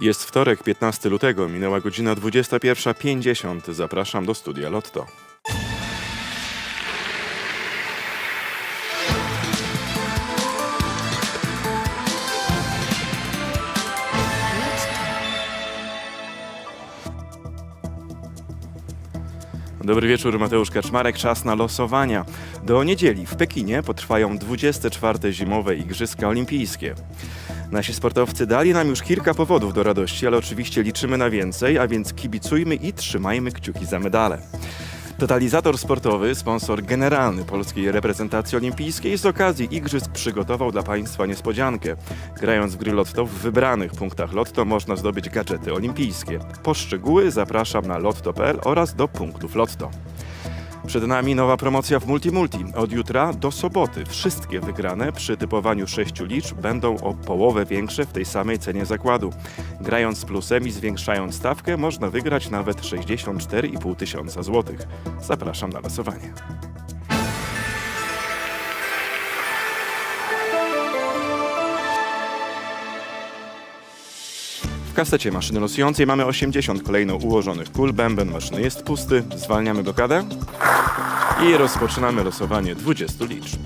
Jest wtorek, 15 lutego, minęła godzina 21.50. Zapraszam do studia Lotto. Dobry wieczór, Mateusz Kaczmarek. Czas na losowania. Do niedzieli w Pekinie potrwają 24. zimowe Igrzyska Olimpijskie. Nasi sportowcy dali nam już kilka powodów do radości, ale oczywiście liczymy na więcej, a więc kibicujmy i trzymajmy kciuki za medale. Totalizator sportowy, sponsor generalny polskiej reprezentacji olimpijskiej, z okazji Igrzysk przygotował dla Państwa niespodziankę. Grając w gry Lotto w wybranych punktach Lotto można zdobyć gadżety olimpijskie. Po szczegóły zapraszam na lotto.pl oraz do punktów Lotto. Przed nami nowa promocja w Multimulti. Od jutra do soboty wszystkie wygrane przy typowaniu sześciu liczb będą o połowę większe w tej samej cenie zakładu. Grając z plusem i zwiększając stawkę można wygrać nawet 64,5 tysiąca złotych. Zapraszam na losowanie. W kasecie maszyny losującej mamy 80 kolejno ułożonych kul. Bęben maszyny jest pusty. Zwalniamy blokadę i rozpoczynamy losowanie 20 liczb.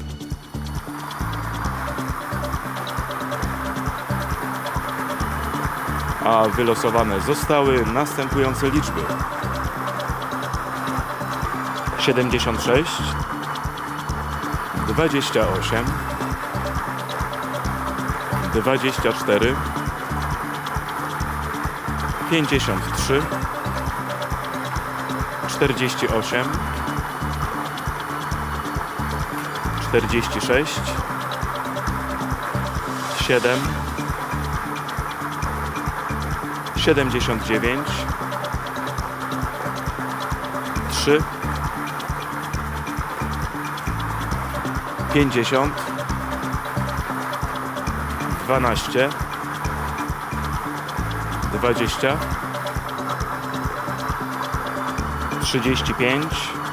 A wylosowane zostały następujące liczby. 76 28 24 53 48 46 7 79 3 50 12 20 35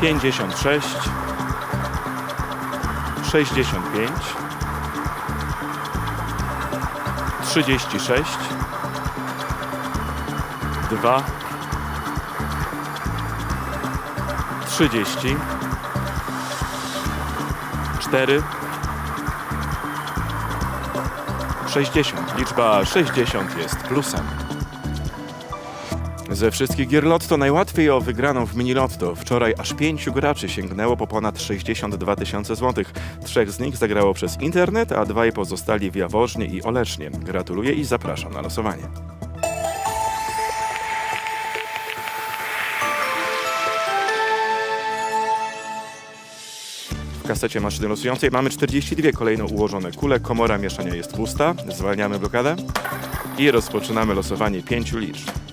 56 65 36 2 30 4 60. Liczba 60 jest plusem. Ze wszystkich gier Lotto najłatwiej o wygraną w mini Lotto. Wczoraj aż pięciu graczy sięgnęło po ponad 62 tysiące złotych. Trzech z nich zagrało przez internet, a dwaj pozostali w Jaworznie i Olesznie. Gratuluję i zapraszam na losowanie. W kasecie maszyny losującej mamy 42 kolejno ułożone kule. Komora mieszania jest pusta. Zwalniamy blokadę i rozpoczynamy losowanie pięciu liczb.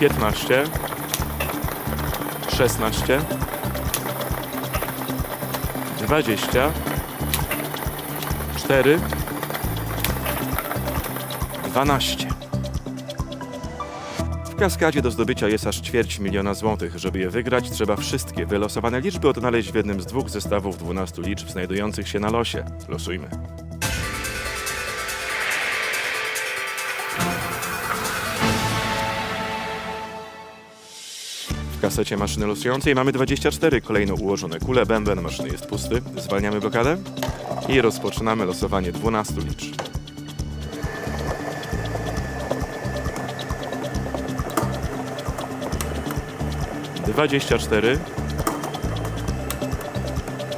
Piętnaście, szesnaście, dwadzieścia, cztery, dwanaście. W kaskadzie do zdobycia jest aż ćwierć miliona złotych. Żeby je wygrać, trzeba wszystkie wylosowane liczby odnaleźć w jednym z dwóch zestawów 12 liczb znajdujących się na losie. Losujmy. Kasecie maszyny losującej mamy 24 kolejno ułożone kule. Bęben maszyny jest pusty. Zwalniamy blokadę i rozpoczynamy losowanie 12 liczb. dwadzieścia cztery,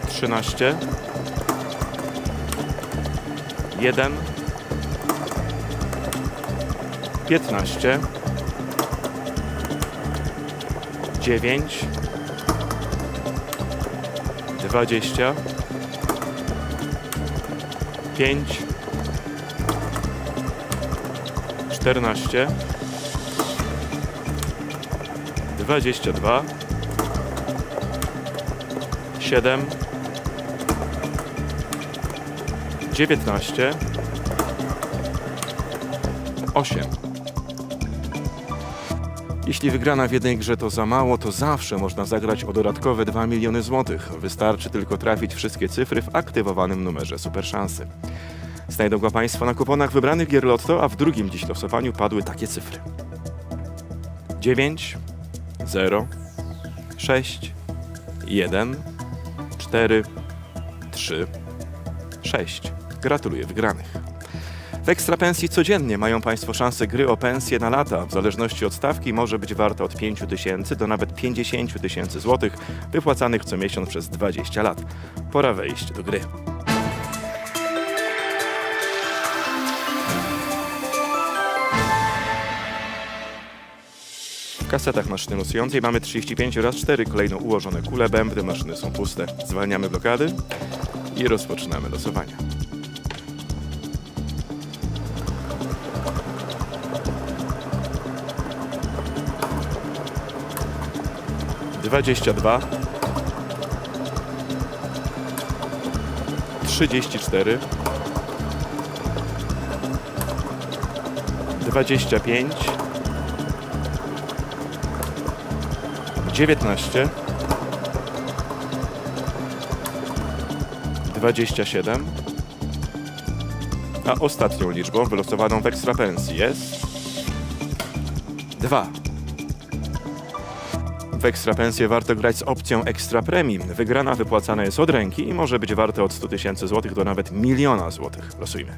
trzynaście, jeden, piętnaście, dziewięć, dwadzieścia, pięć, czternaście. 22 7 19 8 Jeśli wygrana w jednej grze to za mało, to zawsze można zagrać o dodatkowe 2 miliony złotych. Wystarczy tylko trafić wszystkie cyfry w aktywowanym numerze Superszansy. Znajdą go Państwo na kuponach wybranych gier Lotto, a w drugim dziś losowaniu padły takie cyfry. 9, 0, 6, 1, 4, 3, 6. Gratuluję wygranych. W ekstrapensji codziennie mają Państwo szansę gry o pensję na lata. W zależności od stawki może być warta od 5 tysięcy do nawet 50 tysięcy złotych, wypłacanych co miesiąc przez 20 lat. Pora wejść do gry. W kasetach maszyny losującej mamy 35 raz 4 kolejno ułożone kule, bębny maszyny są puste. Zwalniamy blokady i rozpoczynamy losowania. 22 34 25 19 27 a ostatnią liczbą wylosowaną w ekstrapensji jest 2. W ekstrapensję warto grać z opcją ekstra premii. Wygrana wypłacana jest od ręki i może być warta od 100 tysięcy złotych do nawet miliona złotych. Losujmy.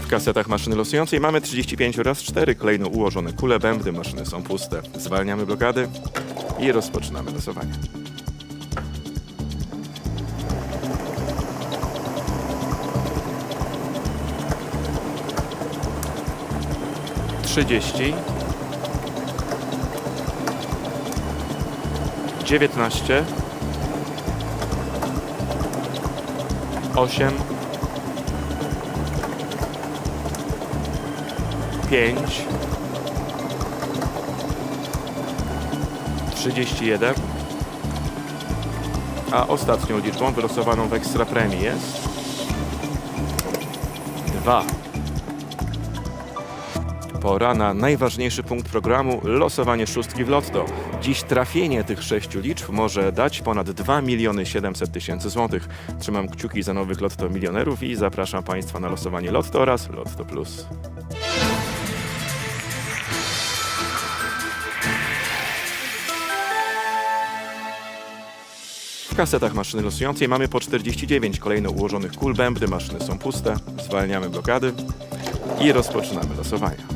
W kasetach maszyny losującej mamy 35 raz 4 kolejno ułożone kule, bębny, maszyny są puste. Zwalniamy blokady i rozpoczynamy losowanie. Trzydzieści. Dziewiętnaście. Osiem. pięć, trzydzieści jeden, a ostatnią liczbą wylosowaną w ekstra premii jest dwa. Pora na najważniejszy punkt programu losowanie szóstki w lotto. Dziś trafienie tych sześciu liczb może dać ponad 2 miliony 700 tysięcy złotych. Trzymam kciuki za nowych lotto milionerów i zapraszam Państwa na losowanie lotto oraz Lotto Plus. W kasetach maszyny losującej mamy po 49 kolejno ułożonych kul bębny, maszyny są puste, zwalniamy blokady i rozpoczynamy losowania.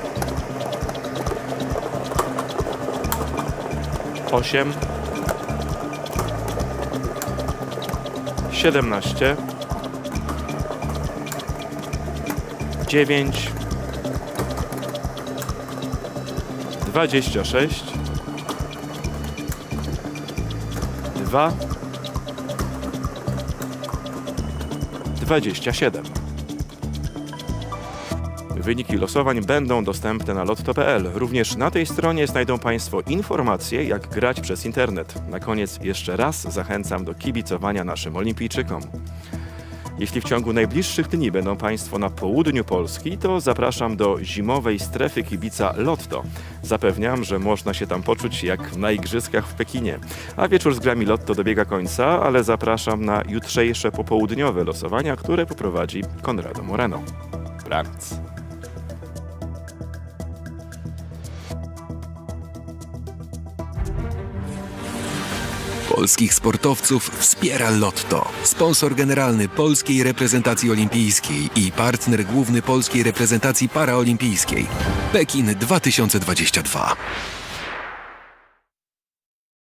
8 17 9 26 2 27 Wyniki losowań będą dostępne na lotto.pl. Również na tej stronie znajdą Państwo informacje, jak grać przez internet. Na koniec jeszcze raz zachęcam do kibicowania naszym olimpijczykom. Jeśli w ciągu najbliższych dni będą Państwo na południu Polski, to zapraszam do zimowej strefy kibica Lotto. Zapewniam, że można się tam poczuć jak na igrzyskach w Pekinie. A wieczór z grami Lotto dobiega końca, ale zapraszam na jutrzejsze popołudniowe losowania, które poprowadzi Konrado Moreno. Brandc. Polskich sportowców wspiera Lotto. Sponsor generalny Polskiej Reprezentacji Olimpijskiej i partner główny Polskiej Reprezentacji Paraolimpijskiej. Pekin 2022.